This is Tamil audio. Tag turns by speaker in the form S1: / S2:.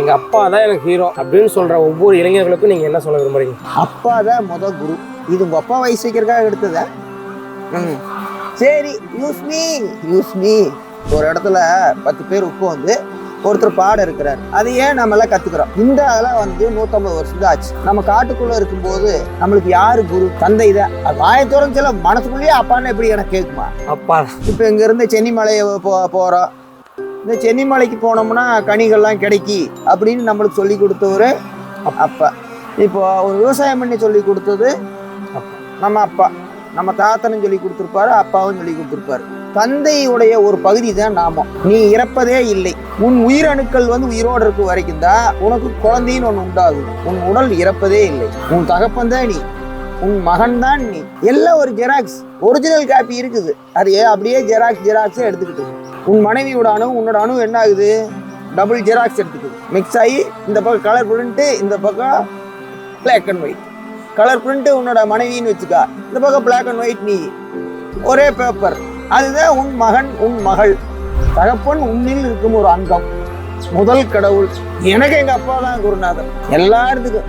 S1: எங்க அப்பா தான் எனக்கு ஹீரோ அப்படின்னு சொல்ற ஒவ்வொரு இளைஞர்களுக்கும் நீங்க என்ன சொல்ல விரும்புறீங்க?
S2: அப்பா தான் முத குரு. இது உங்க அப்பா வயசு வைக்கிறதுக்காக எடுத்ததா? ம். சரி யூஸ் மீ யூஸ் மீ ஒரு இடத்துல பத்து பேர் உட்காந்து ஒருத்தர் பாட இருக்கிறார். அது ஏன் நம்ம எல்லாம் கத்துக்கிறோம்? இந்த அதெல்லாம் வந்து நூத்தம்பது வருஷம் ஆச்சு. நம்ம காட்டுக்குள்ள இருக்கும்போது நம்மளுக்கு யாரு குரு? தந்தை தான். வாயத்தோரம் சில மனசுக்குள்ளேயே அப்பான்னு எப்படி எனக்கு கேட்குமா
S1: அப்பா.
S2: இப்போ இங்க இருந்து சென்னிமலையை போ போறோம். இந்த சென்னிமலைக்கு போனோம்னா கனிகள்லாம் கிடைக்கி அப்படின்னு நம்மளுக்கு சொல்லி கொடுத்தவரு அப்பா. இப்போ ஒரு விவசாயம் பண்ணி சொல்லி கொடுத்தது நம்ம அப்பா. நம்ம தாத்தனும் சொல்லி கொடுத்துருப்பாரு அப்பாவும் சொல்லி கொடுத்துருப்பாரு. தந்தையுடைய ஒரு பகுதி தான் நாமம். நீ இறப்பதே இல்லை. உன் உயிரணுக்கள் வந்து உயிரோடு இருக்க வரைக்கும் தான் உனக்கு குழந்தைன்னு ஒன்று உண்டாகுது. உன் உடல் இறப்பதே இல்லை. உன் தகப்பன் தான் நீ. உன் மகன் தான் நீ. எல்லாம் ஒரு ஜெராக்ஸ். ஒரிஜினல் காப்பி இருக்குது. அது அப்படியே ஜெராக்ஸ் ஜெராக்ஸே எடுத்துக்கிட்டு உன் மனைவியோட அணு உன்னோட அணு என்ன ஆகுது? டபுள் ஜெராக்ஸ் எடுத்துக்குது. மிக்ஸ் ஆகி இந்த பக்கம் கலர் பிரிண்ட்டு இந்த பக்கம் black and white colour print உன்னோட மனைவின்னு வச்சுக்கா. இந்த பக்கம் பிளாக் அண்ட் ஒயிட் நீ. ஒரே பேப்பர் அதுதான் உன் மகன் உன் மகள். தகப்பன் உன்னில் இருக்கும் ஒரு அங்கம். முதல் கடவுள். எனக்கு எங்கள் அப்பா தான் குருநாதன் எல்லாத்துக்கும்